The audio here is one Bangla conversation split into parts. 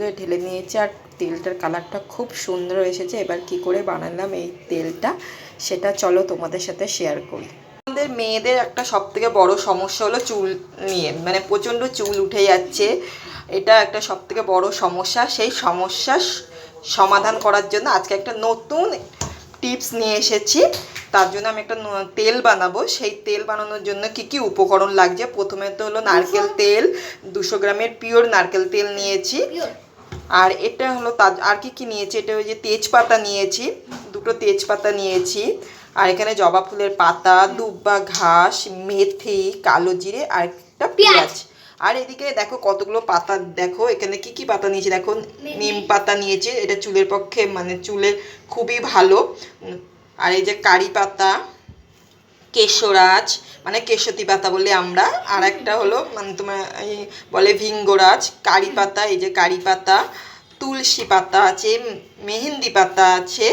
মধ্যে ঢেলে নিয়েছি আর তেলটার কালারটা খুব সুন্দর এসেছে। এবার কি করে বানালাম এই তেলটা সেটা চলো তোমাদের সাথে শেয়ার করি। আমাদের মেয়েদের একটা সব থেকে বড় সমস্যা হলো চুল নিয়ে মানে প্রচণ্ড চুল উঠে যাচ্ছে। এটা একটা সব থেকে বড় সমস্যা। সেই সমস্যা সমাধান করার জন্য আজকে একটা নতুন টিপস নিয়ে এসেছি। তার জন্য আমি একটা তেল বানাবো। সেই তেল বানানোর জন্য কি কি উপকরণ লাগছে? প্রথমে তো হলো নারকেল তেল দুশো গ্রামের পিওর নারকেল তেল নিয়েছি। আর এটা হলো তাজ আর কি কি নিয়েছি? এটা ওই যে তেজপাতা নিয়েছি দুটো তেজপাতা নিয়েছি। আর এখানে জবা ফুলের পাতা দুব্বা ঘাস মেথি কালো জিরে আর একটা পেঁয়াজ। আর এদিকে দেখো কতগুলো পাতা দেখো এখানে কি কি পাতা নিয়েছি? দেখো নিম পাতা নিয়েছি এটা চুলের পক্ষে মানে চুলে খুবই ভালো। আর এই যে কারি পাতা কেশরাজ মানে কেশতী পাতা বলি আমরা। আর একটা হলো মানে তোমার এই বলে ভিঙ্গরাজ কারি পাতা এই যে কারি পাতা তুলসী পাতা আছে মেহেন্দি পাতা আছে।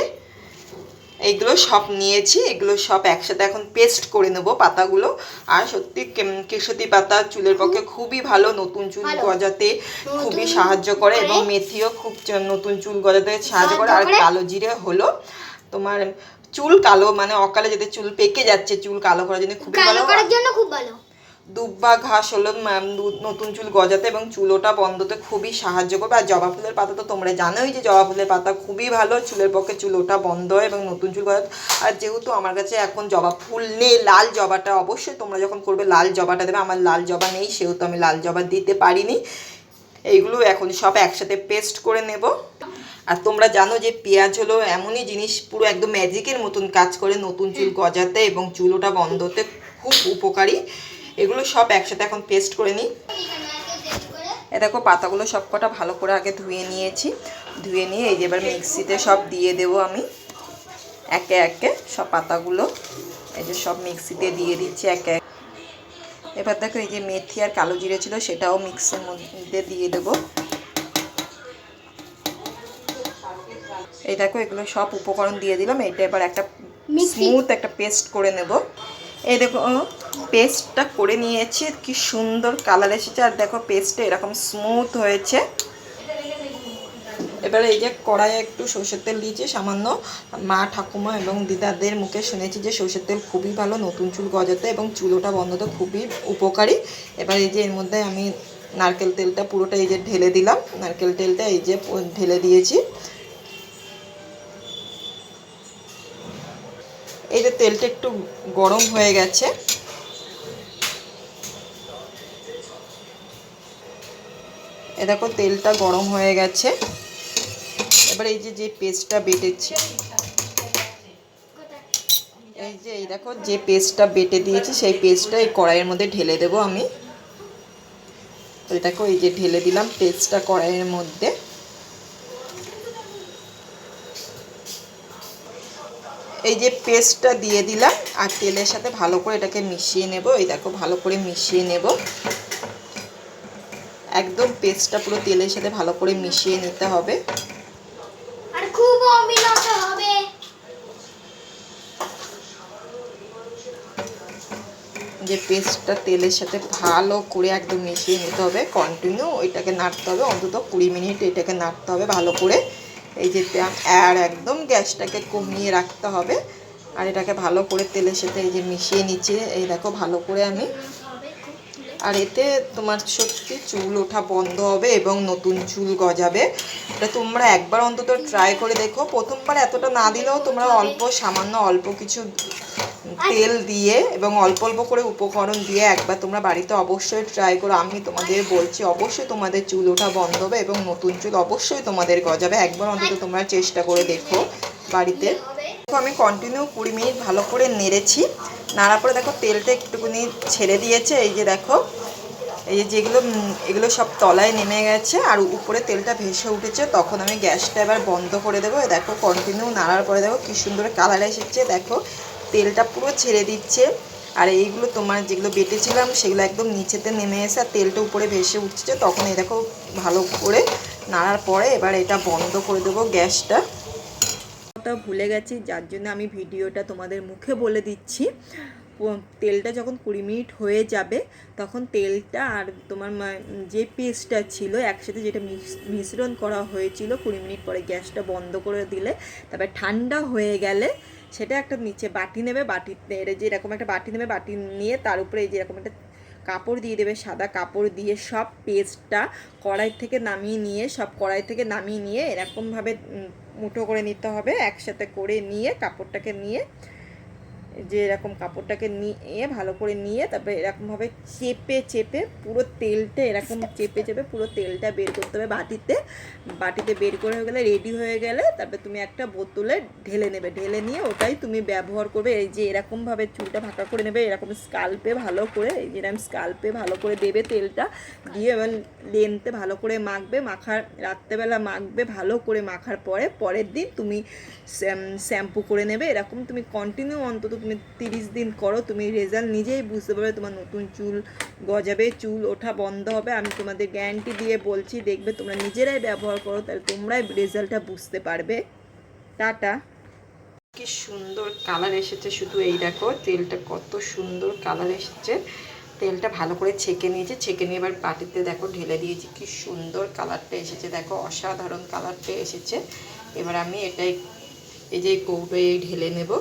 এইগুলো সব নিয়েছি এগুলো সব একসাথে এখন পেস্ট করে নেব পাতাগুলো। আর সত্যি কেশতী পাতা চুলের পক্ষে খুবই ভালো নতুন চুল গজাতে খুবই সাহায্য করে করে। এবং মেথিও খুব নতুন চুল গজাতে সাহায্য করে। আর কালো জিরে হলো তোমার চুল কালো মানে অকালে যাতে চুল পেকে যাচ্ছে চুল কালো করার জন্য খুবই কালো ভালো করার জন্য খুব ভালো। দুব্বা ঘাস হলো নতুন চুল গজাতে এবং চুলোটা বন্ধতে খুবই সাহায্য করবে। আর জবা ফুলের পাতা তো তোমরা জানোই যে জবা ফুলের পাতা খুবই ভালো চুলের পক্ষে চুলোটা বন্ধ হয় এবং নতুন চুল গজাতে। আর যেহেতু আমার কাছে এখন জবা ফুল নেই লাল জবাটা অবশ্যই তোমরা যখন করবে লাল জবাটা দেবে। আমার লাল জবা নেই সেহেতু আমি লাল জবা দিতে পারিনি। এইগুলো এখন সব একসাথে পেস্ট করে নেব। আর তোমরা জানো যে পেঁয়াজ হলো এমনই জিনিস, পুরো একদম ম্যাজিকের মতন কাজ করে নতুন চুল গজাতে এবং চুলোটা বন্ধ হতে খুব উপকারী। এগুলো সব একসাথে এখন পেস্ট করে নিই। এ দেখো, পাতাগুলো সব কটা ভালো করে আগে ধুয়ে নিয়েছি। ধুয়ে নিয়ে এই যে এবার মিক্সিতে সব দিয়ে দেবো আমি। একে একে সব পাতাগুলো এই যে সব মিক্সিতে দিয়ে দিচ্ছি একে একে এবার দেখো এই যে মেথি আর কালো জিরে ছিল সেটাও মিক্সের মধ্যে দিয়ে দেবো। এই দেখো এগুলো সব উপকরণ দিয়ে দিলাম। এটা এবার একটা স্মুথ একটা পেস্ট করে নেব। এই দেখো পেস্টটা করে নিয়েছি কি সুন্দর কালার এসেছে। আর দেখো পেস্টটা এরকম স্মুথ হয়েছে। এবারে এই যে কড়াইয়ে একটু সর্ষের তেল দিয়েছি, সামান্য মা ঠাকুমা এবং দিদাদের মুখে শুনেছি যে সর্ষের তেল খুবই ভালো, নতুন চুল গজাতে এবং চুলোটা বন্ধতে খুবই উপকারী। এবার এই যে এর মধ্যে আমি নারকেল তেলটা পুরোটা এই যে ঢেলে দিলাম। নারকেল তেলটা এই যে ঢেলে দিয়েছি। এই যে তেলটা একটু গরম হয়ে গেছে। এ দেখো তেলটা গরম হয়ে গেছে। এবার এই যে যে পেস্টটা বেটেছি। এই যে, এই দেখো, যে পেস্টটা বেটে দিয়েছি, সেই পেস্টটা এই কড়াইয়ের মধ্যে ঢেলে দেবো আমি। দেখো এই যে ঢেলে দিলাম পেস্টটা কড়াইয়ের মধ্যে। এই যে পেস্টটা দিয়ে দিলাম, আর তেলের সাথে ভালো করে এটাকে মিশিয়ে নেব। এই দেখো, ভালো করে মিশিয়ে নেব। একদম পেস্টটা পুরো তেলের সাথে ভালো করে মিশিয়ে নিতে হবে আর খুব অমিলত হবে যে পেস্টটা তেলের সাথে ভালো করে একদম মিশিয়ে নিতে হবে কন্টিনিউ ওইটাকে নাড়তে হবে, অন্তত কুড়ি মিনিট এটাকে নাড়তে হবে ভালো করে। এই যে আর একদম গ্যাসটাকে কমিয়ে রাখতে হবে, আর এটাকে ভালো করে তেলের সাথে এই যে মিশিয়ে নিচ্ছি এই দেখো ভালো করে আমি। আর এতে তোমার সত্যি চুল ওঠা বন্ধ হবে এবং নতুন চুল গজাবে। এটা তোমরা একবার অন্তত ট্রাই করে দেখো। প্রথমবার এতটা না দিলেও তোমরা অল্প, সামান্য অল্প কিছু তেল দিয়ে এবং অল্প অল্প করে উপকরণ দিয়ে একবার তোমরা বাড়িতে অবশ্যই ট্রাই করো। আমি তোমাদের বলছি, অবশ্যই তোমাদের চুল ওঠা বন্ধ হবে এবং নতুন চুল অবশ্যই তোমাদের গজাবে। একবার অন্তত তোমরা চেষ্টা করে দেখো বাড়িতে। আমি কন্টিনিউ কুড়ি মিনিট ভালো করে নেড়েছি। নাড়ার পরে দেখো, তেলটা একটুখানি ছেড়ে দিয়েছে। এই যে দেখো, এই যেগুলো, এগুলো সব তলায় নেমে গেছে আর উপরে তেলটা ভেসে উঠেছে। তখন আমি গ্যাসটা এবার বন্ধ করে দেবো। দেখো কন্টিনিউ নাড়ার পরে দেখো, কি সুন্দর কালার এসেছে। দেখো তেলটা পুরো ছেড়ে দিচ্ছে। আর এইগুলো তোমার যেগুলো বেটেছিলাম, সেগুলো একদম নিচেতে নেমে এসে আর তেলটা উপরে ভেসে উঠছে। তখন এই দেখো ভালো করে নাড়ার পরে এবার এটা বন্ধ করে দেবো গ্যাসটা। কথা ভুলে গেছি, যার জন্য আমি ভিডিওটা তোমাদের মুখে বলে দিচ্ছি। তেলটা যখন কুড়ি মিনিট হয়ে যাবে, তখন তেলটা আর তোমার যে পেস্টটা ছিল, একসাথে যেটা মিশ্রণ করা হয়েছিল কুড়ি মিনিট পরে গ্যাসটা বন্ধ করে দিলে, তারপরে ঠান্ডা হয়ে গেলে সেটা একটা নিচে বাটি নেবে বাটিতে যেরকম একটা বাটি নেবে, বাটি নিয়ে তার উপরে এই যে এরকম একটা কাপড় দিয়ে দেবে, সাদা কাপড় দিয়ে সব পেস্টটা কড়াই থেকে নামিয়ে নিয়ে, সব কড়াই থেকে নামিয়ে নিয়ে এরকমভাবে মুঠো করে নিতে হবে, একসাথে করে নিয়ে কাপড়টাকে নিয়ে যে এরকম কাপড়টাকে নিয়ে ভালো করে নিয়ে তারপরে এরকমভাবে চেপে চেপে পুরো তেলটা এরকম চেপে চেপে পুরো তেলটা বের করতে হবে বাটিতে। বাটিতে বের করে হয়ে গেলে রেডি হয়ে গেলে তারপরে তুমি একটা বোতলে ঢেলে নেবে। ঢেলে নিয়ে ওটাই তুমি ব্যবহার করবে। এই যে এরকমভাবে চুলটা ফাঁকা করে নেবে এরকম স্কাল্পে ভালো করে এই যে এরকম স্কাল্পে ভালো করে দেবে তেলটা দিয়ে এবার লেনতে ভালো করে মাখবে। মাখার রাত্রেবেলা মাখবে ভালো করে মাখার পরে পরের দিন তুমি শ্যাম্পু করে নেবে। এরকম তুমি কন্টিনিউ অন্তত তুমি তিরিশ দিন করো, তুমি রেজাল্ট নিজেই বুঝতে পারবে তোমার নতুন চুল গজাবে, চুল ওঠা বন্ধ হবে। আমি তোমাদের গ্যারান্টি দিয়ে বলছি, দেখবে তোমরা নিজেরাই ব্যবহার করো, তাহলে তোমরাই রেজাল্টটা বুঝতে পারবে। টাটা। কি সুন্দর কালার এসেছে শুধু এই দেখো, তেলটা কত সুন্দর কালার এসেছে। তেলটা ভালো করে ছেঁকে নিয়েছে, ছেঁকে নিয়ে এবার বাটিতে দেখো ঢেলে দিয়েছি, কি সুন্দর কালারটা এসেছে। দেখো অসাধারণ কালারটা এসেছে। এবার আমি এটাই এই যে কৌটোয় ঢেলে নেব।